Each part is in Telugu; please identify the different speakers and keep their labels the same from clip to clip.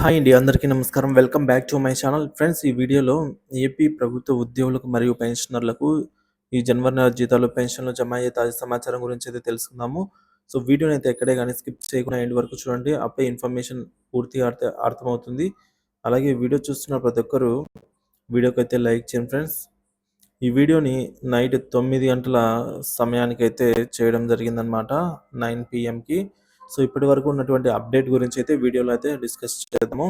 Speaker 1: హాయ్ అండి అందరికీ నమస్కారం. Welcome back to my channel friends ఈ వీడియోలో ఏపీ ప్రభుత్వ ఉద్యోగులకు మరియు పెన్షనర్లకు ఈ జనవరి నెల జీతాలు పెన్షన్లు జమ అయ్యే తాజా సమాచారం గురించి అయితే తెలుసుకుందాము. సో వీడియోని అయితే ఎక్కడే కానీ స్కిప్ చేయకుండా ఎండ్ వరకు చూడండి. అప్పుడే ఇన్ఫర్మేషన్ పూర్తిగా అర్థ అర్థమవుతుంది. అలాగే వీడియో చూస్తున్న ప్రతి ఒక్కరు వీడియోకి అయితే లైక్ చేయండి ఫ్రెండ్స్ ఈ వీడియోని నైట్ తొమ్మిది గంటల సమయానికి అయితే చేయడం జరిగిందనమాట నైన్ పిఎంకి సో ఇప్పటి వరకు ఉన్నటువంటి అప్డేట్ గురించి అయితే వీడియోలో అయితే డిస్కస్ చేద్దాము.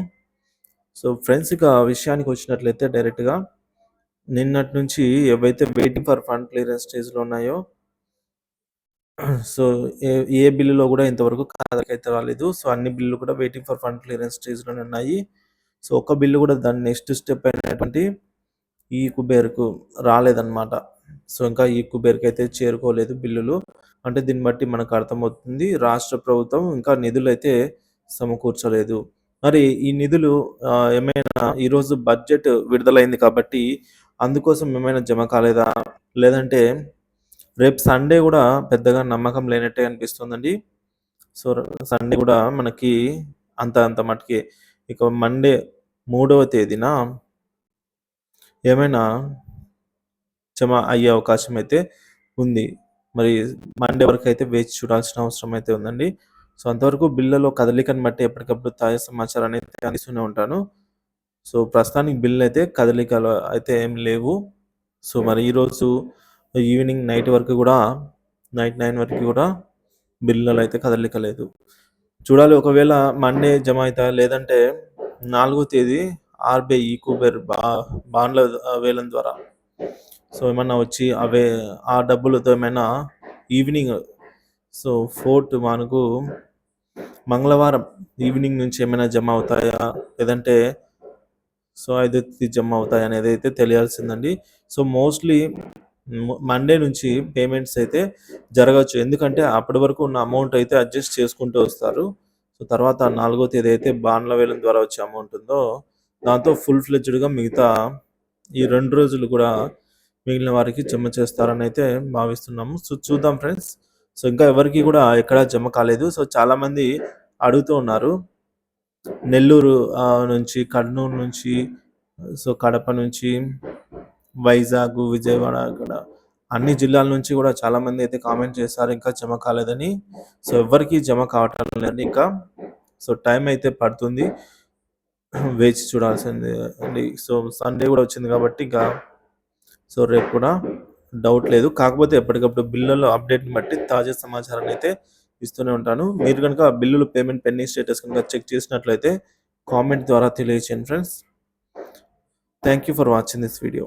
Speaker 1: సో ఫ్రెండ్స్ ఇక విషయానికి వచ్చినట్లయితే డైరెక్ట్గా నిన్నటి నుంచి ఏవైతే వెయిటింగ్ ఫర్ ఫండ్ క్లియరెన్స్ స్టేజ్లో ఉన్నాయో సో ఏ ఏ బిల్లులో కూడా ఇంతవరకు ఖాతాకైతే రాలేదు. సో అన్ని బిల్లులు కూడా వెయిటింగ్ ఫర్ ఫండ్ క్లియరెన్స్ స్టేజ్లోనే ఉన్నాయి. సో ఒక బిల్లు కూడా దాని నెక్స్ట్ స్టెప్ అయినటువంటి ఈ కుబేర్కు రాలేదన్నమాట. సో ఇంకా ఈ కుబేర్కి అయితే చేరుకోలేదు బిల్లులు. అంటే దీన్ని బట్టి మనకు అర్థమవుతుంది రాష్ట్ర ప్రభుత్వం ఇంకా నిధులు అయితే సమకూర్చలేదు. మరి ఈ నిధులు ఏమైనా ఈరోజు బడ్జెట్ విడుదలైంది కాబట్టి అందుకోసం ఏమైనా జమ కాలేదా? లేదంటే రేపు సండే కూడా పెద్దగా నమ్మకం లేనట్టే అనిపిస్తుందండి. సో సండే కూడా మనకి అంత అంత మటుకి. ఇక మండే మూడవ తేదీన? ఏమైనా జమ అయ్యే అవకాశం అయితే ఉంది. మరి మండే వరకు అయితే వేచి చూడాల్సిన అవసరం అయితే ఉందండి. సో అంతవరకు బిల్లులో కదలికను బట్టి ఎప్పటికప్పుడు తాజా సమాచారాన్ని అయితే అందిస్తూనే ఉంటాను. సో ప్రస్తుతానికి బిల్లు అయితే కదలికలు అయితే ఏం లేవు. సో మరి ఈరోజు ఈవినింగ్ నైట్ వరకు కూడా నైట్ నైన్ వరకు కూడా బిల్లలో అయితే కదలిక లేదు. చూడాలి ఒకవేళ మండే జమ అవుతా లేదంటే నాలుగో తేదీ ఆర్బీఐ ఈకూబెర్ బా బాండ్ల వేలం ద్వారా సో ఏమన్నా వచ్చి అవే ఆ డబ్బులతో ఏమైనా ఈవినింగ్ సో ఫోర్త్ మనకు మంగళవారం ఈవినింగ్ నుంచి ఏమైనా జమ అవుతాయా? లేదంటే సో ఐదు జమ అవుతాయి అనేది అయితే తెలియాల్సిందండి. సో మోస్ట్లీ మండే నుంచి పేమెంట్స్ అయితే జరగచ్చు ఎందుకంటే అప్పటి వరకు ఉన్న అమౌంట్ అయితే అడ్జస్ట్ చేసుకుంటూ వస్తారు. సో తర్వాత నాలుగో తేదీ అయితే బాండ్ల వేలం ద్వారా వచ్చే అమౌంట్ ఉందో దాంతో ఫుల్ ఫ్లెడ్జ్డ్గా మిగతా ఈ రెండు రోజులు కూడా మిగిలిన వారికి జమ చేస్తారని అయితే భావిస్తున్నాము. సో చూద్దాం ఫ్రెండ్స్ సో ఇంకా ఎవరికి కూడా ఎక్కడ జమ కాలేదు. సో చాలామంది అడుగుతూ ఉన్నారు. నెల్లూరు నుంచి కర్నూలు నుంచి సో కడప నుంచి వైజాగ్ విజయవాడ అక్కడ అన్ని జిల్లాల నుంచి కూడా చాలామంది అయితే కామెంట్ చేశారు ఇంకా జమ కాలేదని. సో ఎవరికి జమ కావటం లేదండి ఇంకా. సో టైం అయితే పడుతుంది. వేచి చూడాల్సింది అండి. సో సండే కూడా వచ్చింది కాబట్టి ఇంకా సో రేపు కూడా డౌట్ లేదు. కాకపోతే ఎప్పటికప్పుడు బిల్లుల అప్డేట్ని బట్టి తాజా సమాచారాన్ని అయితే ఇస్తూనే ఉంటాను. మీరు కనుక బిల్లులు పేమెంట్ పెండింగ్ స్టేటస్ కనుక చెక్ చేసినట్లయితే కామెంట్ ద్వారా తెలియచేయండి friends. Thank you for watching this video.